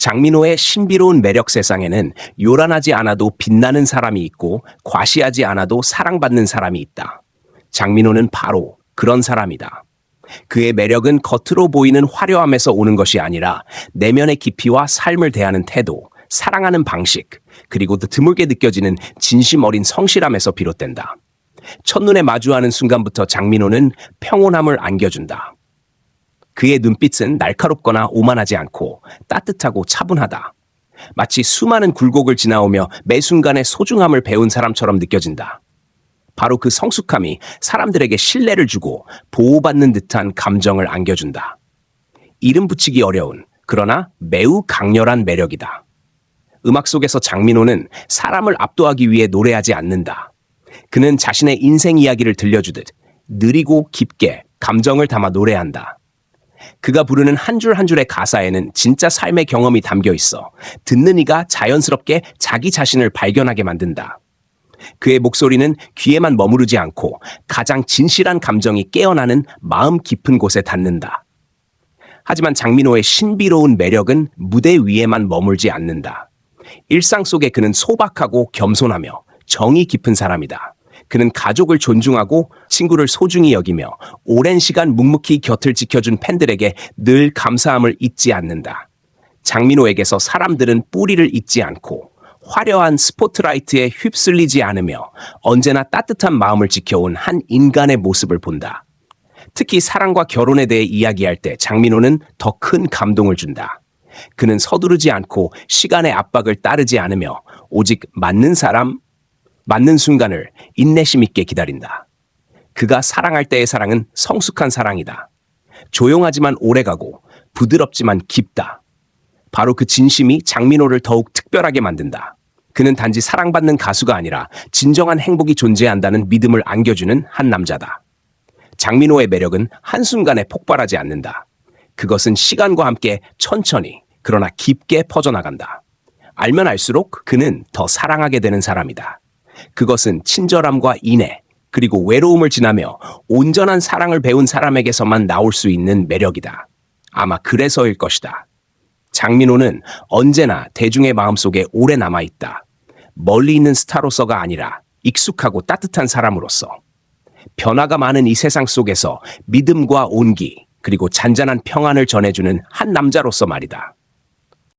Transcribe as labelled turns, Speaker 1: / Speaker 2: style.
Speaker 1: 장민호의 신비로운 매력 세상에는 요란하지 않아도 빛나는 사람이 있고 과시하지 않아도 사랑받는 사람이 있다. 장민호는 바로 그런 사람이다. 그의 매력은 겉으로 보이는 화려함에서 오는 것이 아니라 내면의 깊이와 삶을 대하는 태도, 사랑하는 방식, 그리고 또 드물게 느껴지는 진심 어린 성실함에서 비롯된다. 첫눈에 마주하는 순간부터 장민호는 평온함을 안겨준다. 그의 눈빛은 날카롭거나 오만하지 않고 따뜻하고 차분하다. 마치 수많은 굴곡을 지나오며 매 순간의 소중함을 배운 사람처럼 느껴진다. 바로 그 성숙함이 사람들에게 신뢰를 주고 보호받는 듯한 감정을 안겨준다. 이름 붙이기 어려운 그러나 매우 강렬한 매력이다. 음악 속에서 장민호는 사람을 압도하기 위해 노래하지 않는다. 그는 자신의 인생 이야기를 들려주듯 느리고 깊게 감정을 담아 노래한다. 그가 부르는 한 줄 한 줄의 가사에는 진짜 삶의 경험이 담겨 있어 듣는 이가 자연스럽게 자기 자신을 발견하게 만든다. 그의 목소리는 귀에만 머무르지 않고 가장 진실한 감정이 깨어나는 마음 깊은 곳에 닿는다. 하지만 장민호의 신비로운 매력은 무대 위에만 머물지 않는다. 일상 속에 그는 소박하고 겸손하며 정이 깊은 사람이다. 그는 가족을 존중하고 친구를 소중히 여기며 오랜 시간 묵묵히 곁을 지켜준 팬들에게 늘 감사함을 잊지 않는다. 장민호에게서 사람들은 뿌리를 잊지 않고 화려한 스포트라이트에 휩쓸리지 않으며 언제나 따뜻한 마음을 지켜온 한 인간의 모습을 본다. 특히 사랑과 결혼에 대해 이야기할 때 장민호는 더 큰 감동을 준다. 그는 서두르지 않고 시간의 압박을 따르지 않으며 오직 맞는 사람, 맞는 순간을 인내심 있게 기다린다. 그가 사랑할 때의 사랑은 성숙한 사랑이다. 조용하지만 오래가고 부드럽지만 깊다. 바로 그 진심이 장민호를 더욱 특별하게 만든다. 그는 단지 사랑받는 가수가 아니라 진정한 행복이 존재한다는 믿음을 안겨주는 한 남자다. 장민호의 매력은 한순간에 폭발하지 않는다. 그것은 시간과 함께 천천히, 그러나 깊게 퍼져나간다. 알면 알수록 그는 더 사랑하게 되는 사람이다. 그것은 친절함과 인애, 그리고 외로움을 지나며 온전한 사랑을 배운 사람에게서만 나올 수 있는 매력이다. 아마 그래서일 것이다. 장민호는 언제나 대중의 마음속에 오래 남아있다. 멀리 있는 스타로서가 아니라 익숙하고 따뜻한 사람으로서. 변화가 많은 이 세상 속에서 믿음과 온기, 그리고 잔잔한 평안을 전해주는 한 남자로서 말이다.